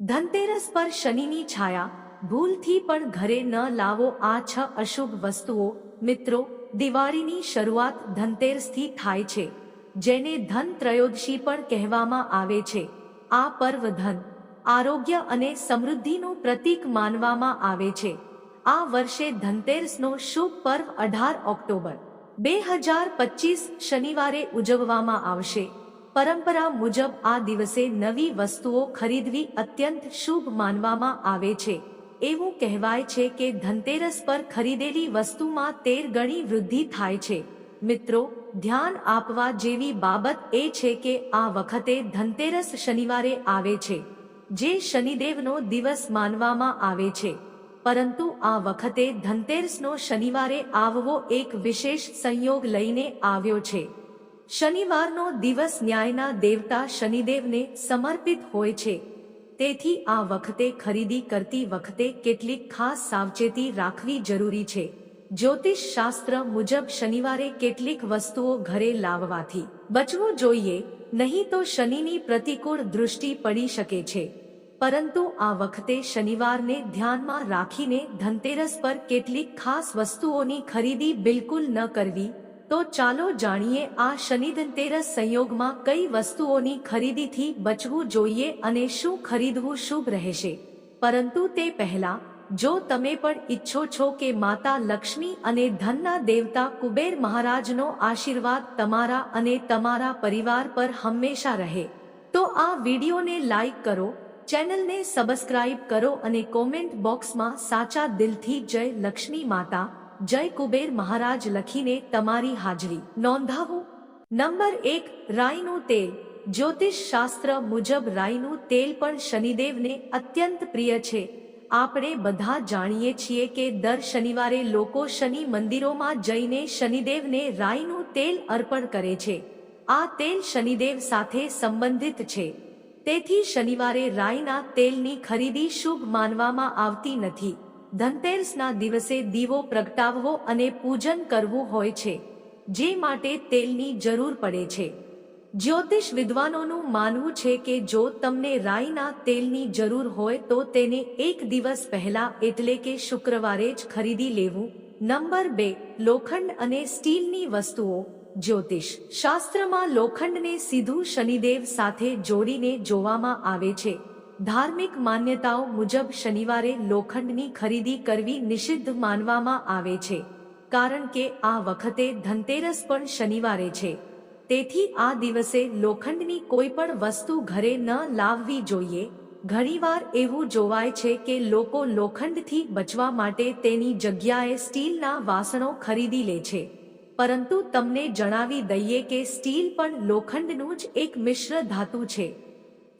ધનતેરસ પર શનિની છાયા. ભૂલથી પણ ઘરે ન લાવો આ છ અશુભ વસ્તુઓ. મિત્રો, દિવાળીની શરૂઆત ધનતેરસથી થાય છે. જેને ધન ત્રયોદશી પણ કહેવામાં આવે છે. આ પર્વ ધન, આરોગ્ય અને સમૃદ્ધિનું પ્રતીક માનવામાં આવે છે. આ વર્ષે ધનતેરસનો શુભ પર્વ અઢાર ઓક્ટોબર. બે હજાર પચીસ શનિવારે ઉજવવામાં આવશે. પરંપરા મુજબ આ દિવસે નવી વસ્તુઓ ખરીદવી અત્યંત શુભ માનવામાં આવે છે. એવું કહેવાય છે કે ધનતેરસ પર ખરીદેલી વસ્તુમાં તેર ગણી વૃદ્ધિ થાય છે. મિત્રો, ધ્યાન આપવા જેવી બાબત એ છે કે આ વખતે ધનતેરસ શનિવારે આવે છે, જે શનિદેવનો દિવસ માનવામાં આવે છે. પરંતુ આ વખતે ધનતેરસનો શનિવારે આવવો એક વિશેષ સંયોગ લઈને આવ્યો છે. શનિવારનો દિવસ ન્યાયના દેવતા શનિદેવને સમર્પિત હોય છે. તેથી આ વખતે ખરીદી કરતી વખતે કેટલીક ખાસ સાવચેતી રાખવી જરૂરી છે. જ્યોતિષ શાસ્ત્ર મુજબ શનિવારે કેટલીક વસ્તુઓ ઘરે લાવવાથી બચવું જોઈએ, નહીં તો શનિની પ્રતિકૂળ દૃષ્ટિ પડી શકે છે. પરંતુ આ વખતે શનિવારને ધ્યાનમાં રાખીને ધનતેરસ પર કેટલીક ખાસ વસ્તુઓની ખરીદી બિલકુલ ન કરવી તો ચાલો જાણીએ આ શનિ ધનતેરસ સંયોગમાં કઈ વસ્તુઓની ખરીદીથી બચવું જોઈએ અને શું ખરીદવું શુભ રહેશે. પરંતુ તે પહેલા, જો તમે પણ ઈચ્છો છો કે માતા લક્ષ્મી અને ધનના દેવતા કુબેર મહારાજનો આશીર્વાદ તમારા અને તમારા પરિવાર પર હંમેશા રહે, તો આ વિડીયોને લાઈક કરો, ચેનલને સબસ્ક્રાઇબ કરો અને કોમેન્ટ બોક્સમાં સાચા દિલથી જય લક્ષ્મી માતા જય કુબેર મહારાજ લખીને તમારી હાજરી. નોંધાવો. નંબર એક રાઈનું તેલ. જ્યોતિષ શાસ્ત્ર મુજબ રાઈનું તેલ પણ શનિદેવને અત્યંત પ્રિય છે. આપણે બધા જાણીએ છીએ કે દર શનિવારે લોકો શનિ મંદિરોમાં જઈને શનિદેવને રાઈનું તેલ અર્પણ કરે છે. આ તેલ શનિદેવ સાથે સંબંધિત છે. તેથી શનિવારે રાઈના તેલની ખરીદી શુભ માનવામાં આવતી નથી. ધનતેરસના દિવસે દીવો પ્રગટાવવો અને પૂજન કરવું હોય છે, જે માટે તેલની જરૂર પડે છે. જ્યોતિષ વિદ્વાનોનું માનવું છે કે જો તમને રાઈના તેલની જરૂર હોય તો તેને એક દિવસ પહેલા એટલે કે શુક્રવારે જ ખરીદી લેવું. નંબર બે, લોખંડ અને સ્ટીલની વસ્તુઓ. જ્યોતિષ શાસ્ત્રમાં લોખંડને સીધું શનિદેવ સાથે જોડીને જોવામાં આવે છે. ધાર્મિક માન્યતાઓ મુજબ શનિવારે લોખંડની ખરીદી કરવી નિષિદ્ધ માનવામાં આવે છે, કારણ કે આ વખતે ધનતેરસ પણ શનિવારે છે. તેથી આ દિવસે લોખંડની કોઈ પણ વસ્તુ ઘરે ન લાવવી જોઈએ. ઘણીવાર એવું જોવાય છે કે લોકો લોખંડથી બચવા માટે તેની જગ્યાએ સ્ટીલના વાસણો ખરીદી લે છે. પરંતુ તમને જણાવી દઈએ કે સ્ટીલ પણ લોખંડનું જ એક મિશ્ર ધાતુ છે.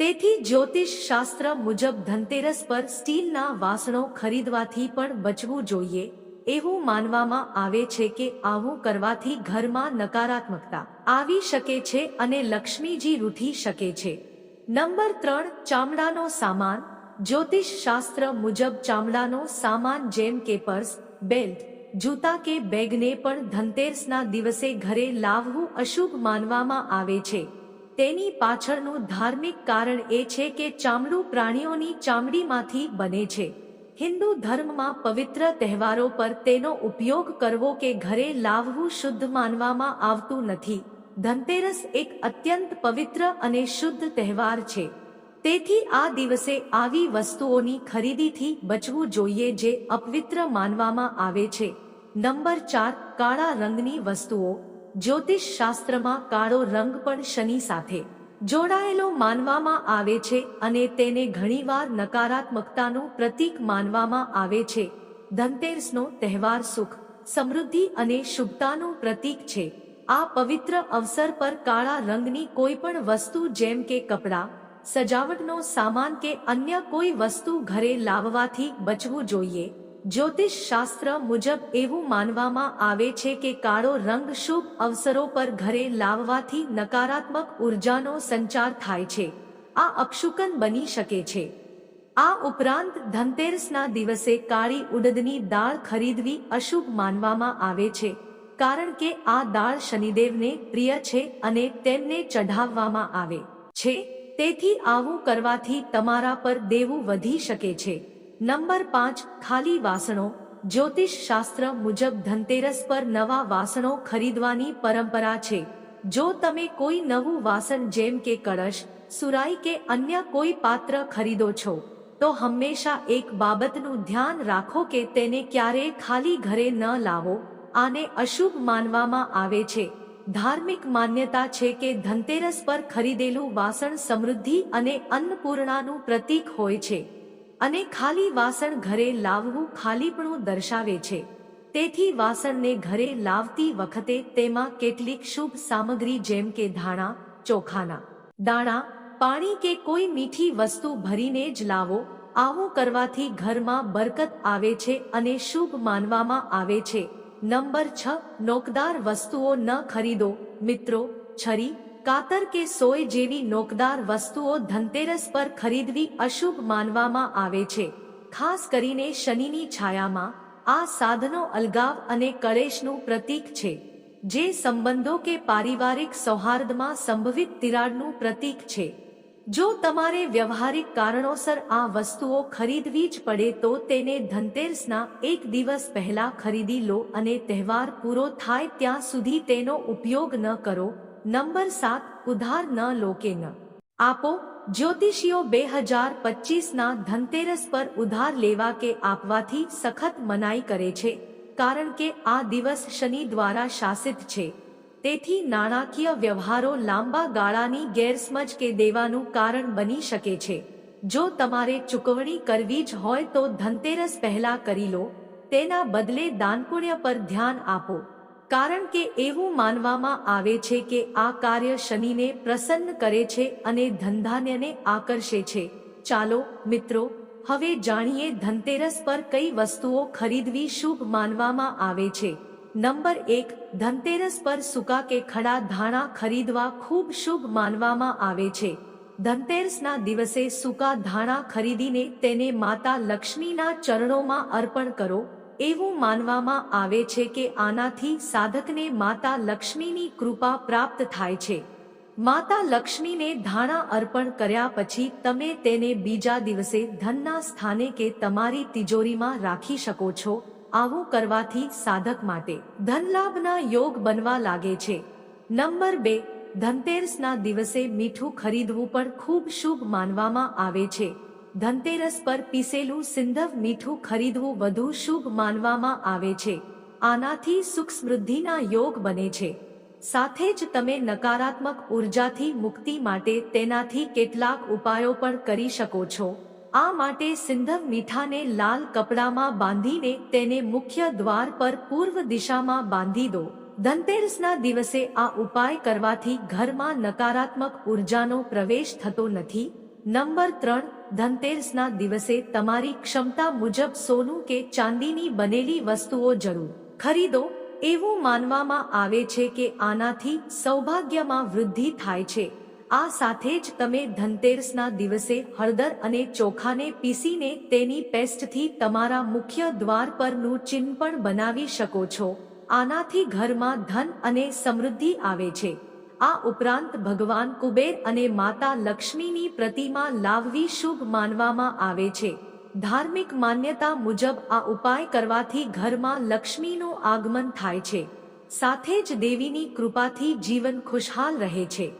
તેથી જ્યોતિષ શાસ્ત્ર મુજબ ધનતેરસ પર સ્ટીલના વાસણો ખરીદવાથી પણ બચવું જોઈએ, એવું માનવામાં આવે છે કે આવું કરવાથી ઘરમાં નકારાત્મકતા આવી શકે છે અને લક્ષ્મીજી રૂઠી શકે છે. નંબર ત્રણ, ચામડાનો સામાન. જ્યોતિષ શાસ્ત્ર મુજબ ચામડાનો સામાન જેમ કે પર્સ, બેલ્ટ, જૂતા કે બેગને પણ ધનતેરસના દિવસે ઘરે લાવવું અશુભ માનવામાં આવે છે. તેની પાછળનું ધાર્મિક કારણ એ છે કે ચામડું પ્રાણીઓની ચામડીમાંથી બને છે. હિન્દુ ધર્મમાં પવિત્ર તહેવારો પર તેનો ઉપયોગ કરવો કે ઘરે લાવવું શુદ્ધ માનવામાં આવતું નથી. ધનતેરસ એક અત્યંત પવિત્ર અને શુદ્ધ તહેવાર છે. તેથી આ દિવસે આવી વસ્તુઓની ખરીદીથી બચવું જોઈએ જે અપવિત્ર માનવામાં આવે છે. નંબર ચાર, કાળા રંગની વસ્તુઓ. જ્યોતિષ શાસ્ત્રમાં કાળો રંગ પણ શનિ સાથે જોડાયેલો માનવામાં આવે છે અને તેને ઘણીવાર નકારાત્મકતાનું પ્રતીક માનવામાં આવે છે. ધનતેરસનો તહેવાર સુખ, સમૃદ્ધિ અને શુભતાનું પ્રતીક છે. આ પવિત્ર અવસર પર કાળા રંગની કોઈ પણ વસ્તુ જેમ કે કપડાં, સજાવટનો સામાન કે અન્ય કોઈ વસ્તુ ઘરે લાવવાથી બચવું જોઈએ. જ્યોતિષ શાસ્ત્ર મુજબ એવું માનવામાં આવે છે કે કાળો રંગ શુભ અવસરો પર ઘરે લાવવાથી નકારાત્મક ઉર્જાનો સંચાર થાય છે. આ અપશુકન બની શકે છે. આ ઉપરાંત ધનતેરસના દિવસે કાળી ઉડદની દાળ ખરીદવી અશુભ માનવામાં આવે છે, કારણ કે આ દાળ શનિદેવને પ્રિય છે અને તેમને ચઢાવવામાં આવે છે. તેથી આવું કરવાથી તમારા પર દેવું વધી શકે છે. નંબર પાંચ, ખાલી વાસણો. જ્યોતિષ શાસ્ત્ર મુજબ ધનતેરસ પર નવા વાસણો ખરીદવાની પરંપરા છે. જો તમે કોઈ નવું વાસણ જેમ કે કળશ, સુરાઈ કે અન્ય કોઈ પાત્ર ખરીદો છો, તો હંમેશા એક બાબતનું ધ્યાન રાખો કે તેને ક્યારેય ખાલી ઘરે ન લાવો. આને અશુભ માનવામાં આવે છે. ધાર્મિક માન્યતા છે કે ધનતેરસ પર ખરીદેલું વાસણ સમૃદ્ધિ અને અન્નપૂર્ણાનું પ્રતીક હોય છે. અને ખાલી વાસણ ઘરે લાવવું ખાલીપણું દર્શાવે છે. તેથી વાસણને ઘરે લાવતી વખતે તેમાં કેટલીક શુભ સામગ્રી જેમ કે ધાણા, ચોખાના દાણા, પાણી કે કોઈ મીઠી વસ્તુ ભરીને જ લાવો. આવું કરવાથી ઘરમાં બરકત આવે છે અને શુભ માનવામાં આવે છે. નંબર છ, નોકદાર વસ્તુઓ ન ખરીદો. મિત્રો, છરી કાતર કે સોય જેવી નોકદાર વસ્તુઓ ધનતેરસ પર ખરીદવી અશુભ માનવામાં આવે છે. ખાસ કરીને શનિની છાયામાં આ સાધનો અલગાવ અને કળેશનું પ્રતીક છે, જે સંબંધો કે પારિવારિક સૌહાર્દમાં સંભવિત તિરાડનું પ્રતીક છે. જો તમારે વ્યવહારિક કારણોસર આ વસ્તુઓ ખરીદવી જ પડે તો તેને ધનતેરસના એક દિવસ પહેલા ખરીદી લો અને તહેવાર પૂરો થાય ત્યાં સુધી તેનો ઉપયોગ ન કરો. નંબર સાત, ઉધાર ન લો ન આપો, જ્યોતિષીઓ બે હજાર પચીસના ધનતેરસ પર ઉધાર લેવા કે આપવાથી સખત મનાઈ કરે છે, કારણ કે આ દિવસ શનિ દ્વારા શાસિત છે. તેથી નાણાકીય વ્યવહારો લાંબા ગાળાની ગેરસમજ કે દેવાનું કારણ બની શકે છે. જો તમારે ચૂકવણી કરવી જ હોય તો ધનતેરસ પહેલા કરી લો, તેના બદલે દાનપુણ્ય પર ધ્યાન આપો. કારણ કે એવું માનવામાં આવે છે કે આ કાર્ય શનિને પ્રસન્ન કરે છે અને ધનધાન્યને આકર્ષે છે. ચાલો, મિત્રો, હવે જાણીએ ધનતેરસ પર કઈ વસ્તુઓ ખરીદવી શુભ માનવામાં આવે છે. નંબર એક, ધનતેરસ પર સૂકા કે ખડા ધાણા ખરીદવા ખૂબ શુભ માનવામાં આવે છે. ધનતેરસના દિવસે સૂકા ધાણા ખરીદીને તેને માતા લક્ષ્મીના ચરણોમાં અર્પણ કરો. એવું માનવામાં આવે છે કે આનાથી સાધકને માતા લક્ષ્મીની કૃપા પ્રાપ્ત થાય છે. માતા લક્ષ્મીને ધાણા અર્પણ કર્યા પછી તમે તેને બીજા દિવસે ધનના સ્થાને કે તમારી તિજોરીમાં રાખી શકો છો, આવું કરવાથી સાધક માટે ધનલાભના યોગ બનવા લાગે છે. નંબર બે, ધનતેરસના દિવસે મીઠું ખરીદવું પણ ખૂબ શુભ માનવામાં આવે છે. ધનતેરસ પર પીસેલું સિંધવ મીઠું ખરીદવું વધુ શુભ માનવામાં આવે છે. આનાથી સુખ સમૃદ્ધિના યોગ બને છે. સાથે જ તમે નકારાત્મક ઉર્જાથી મુક્તિ માટે તેનાથી કેટલાક ઉપાયો પણ કરી શકો છો. આ માટે સિંધવ મીઠાને લાલ કપડામાં બાંધીને તેને મુખ્ય દ્વાર પર પૂર્વ દિશામાં બાંધી દો. ધનતેરસના દિવસે આ ઉપાય કરવાથી ઘરમાં નકારાત્મક ઉર્જાનો પ્રવેશ થતો નથી. નંબર ત્રણ, ધનતેરસના દિવસે તમારી ક્ષમતા મુજબ સોનું કે ચાંદીની બનેલી વસ્તુઓ જરૂર. ખરીદો. એવું માનવામાં આવે છે કે આનાથી સૌભાગ્યમાં વૃદ્ધિ થાય છે. આ સાથે જ તમે ધનતેરસના દિવસે હળદર અને ચોખાને પીસીને તેની પેસ્ટથી તમારા મુખ્ય દ્વાર પરનું ચિહ્ન પણ બનાવી શકો છો. આનાથી ઘરમાં ધન અને સમૃદ્ધિ આવે છે. આ ઉપરાંત ભગવાન કુબેર અને માતા લક્ષ્મીની પ્રતિમા લાવવી શુભ માનવામાં આવે છે. ધાર્મિક માન્યતા મુજબ આ ઉપાય કરવાથી ઘરમાં લક્ષ્મીનું આગમન થાય છે. સાથે જ દેવીની કૃપાથી જીવન ખુશહાલ રહે છે.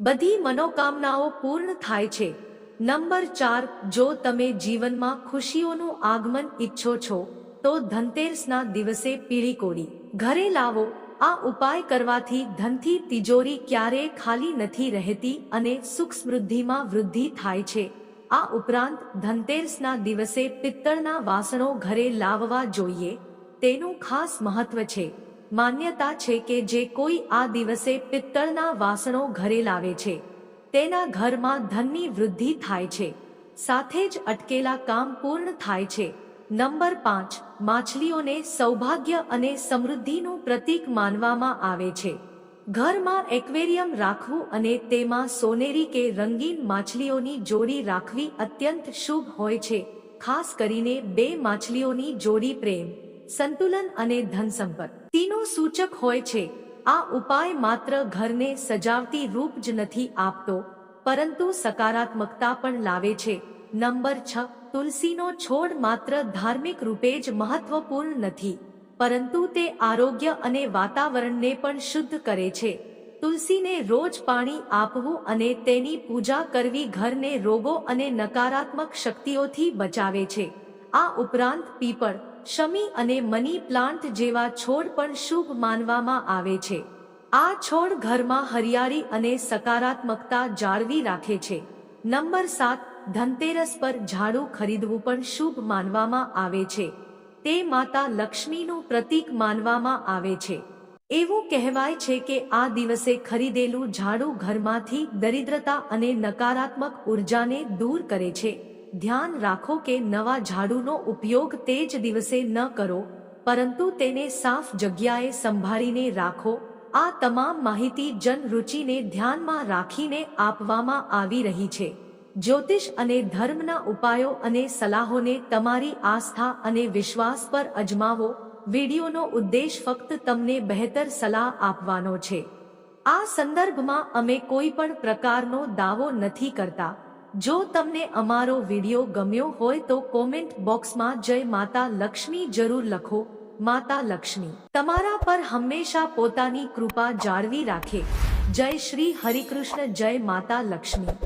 બધી મનોકામનાઓ પૂર્ણ થાય છે. નંબર ચાર, જો તમે જીવનમાં ખુશીઓનું આગમન ઈચ્છો છો, તો ધનતેરસના દિવસે પીળી કોળી ઘરે લાવો. આ ઉપાય કરવાથી ધનથી તિજોરી ક્યારેય ખાલી નથી રહેતી અને સુખ સમૃદ્ધિમાં વૃદ્ધિ થાય છે. આ ઉપરાંત ધનતેરસના દિવસે પિત્તળના વાસણો ઘરે લાવવા જોઈએ. તેનું ખાસ મહત્વ છે. માન્યતા છે કે જે કોઈ આ દિવસે પિત્તળના વાસણો ઘરે લાવે છે. તેના ઘરમાં ધનની વૃદ્ધિ થાય છે. સાથે જ અટકેલા કામ પૂર્ણ થાય છે. નંબર પાંચ, માછલીઓને સૌભાગ્ય અને સમૃદ્ધિનું પ્રતીક માનવામાં આવે છે. ઘરમાં એક્વેરિયમ રાખવું અને તેમાં સોનેરી કે રંગીન માછલીઓની જોડી રાખવી અત્યંત શુભ હોય છે, ખાસ કરીને બે માછલીઓની જોડી પ્રેમ, સંતુલન અને ધન સંપત્તિનું સૂચક હોય છે, આ ઉપાય માત્ર ઘરને સજાવતી રૂપ જ નથી આપતો, પરંતુ સકારાત્મકતા પણ લાવે છે. નંબર છ, તુલસીનો છોડ માત્ર ધાર્મિક રૂપે જ મહત્વપૂર્ણ નથી, પરંતુ તે આરોગ્ય અને વાતાવરણને પણ શુદ્ધ કરે છે. તુલસીને રોજ પાણી આપવું અને તેની પૂજા કરવી ઘરને રોગો અને નકારાત્મક શક્તિઓથી બચાવે છે. આ ઉપરાંત પીપળ, શમી અને મની પ્લાન્ટ જેવા છોડ પણ શુભ માનવામાં આવે છે. આ છોડ ઘરમાં હરિયાળી અને સકારાત્મકતા જાળવી રાખે છે. નંબર સાત ધનતેરસ પર ઝાડુ ખરીદવું પણ શુભ માનવામાં આવે છે. તે માતા લક્ષ્મીનું પ્રતીક માનવામાં આવે છે. એવું કહેવાય છે કે આ દિવસે ખરીદેલું ઝાડુ ઘરમાંથી દરિદ્રતા અને નકારાત્મક ઉર્જાને દૂર કરે છે. ધ્યાન રાખો કે નવા ઝાડુનો ઉપયોગ તે જ દિવસે ન કરો, પરંતુ તેને સાફ જગ્યાએ સંભાળીને રાખો. આ તમામ માહિતી જનરુચિને ધ્યાનમાં રાખીને આપવામાં આવી રહી છે. જ્યોતિષ અને ધર્મના ઉપાયો અને સલાહોને તમારી આસ્થા અને વિશ્વાસ પર અજમાવો. વિડીયોનો ઉદ્દેશ ફક્ત તમને બહેતર સલાહ આપવાનો છે. આ સંદર્ભમાં અમે કોઈ પણ પ્રકારનો દાવો નથી કરતા. જો તમને અમારો વીડિયો ગમ્યો હોય તો કોમેન્ટ બોક્સમાં જય માતા લક્ષ્મી જરૂર લખો. માતા લક્ષ્મી. તમારા પર હંમેશા પોતાની કૃપા જાળવી રાખે. જય શ્રી હરિકૃષ્ણ, જય માતા લક્ષ્મી.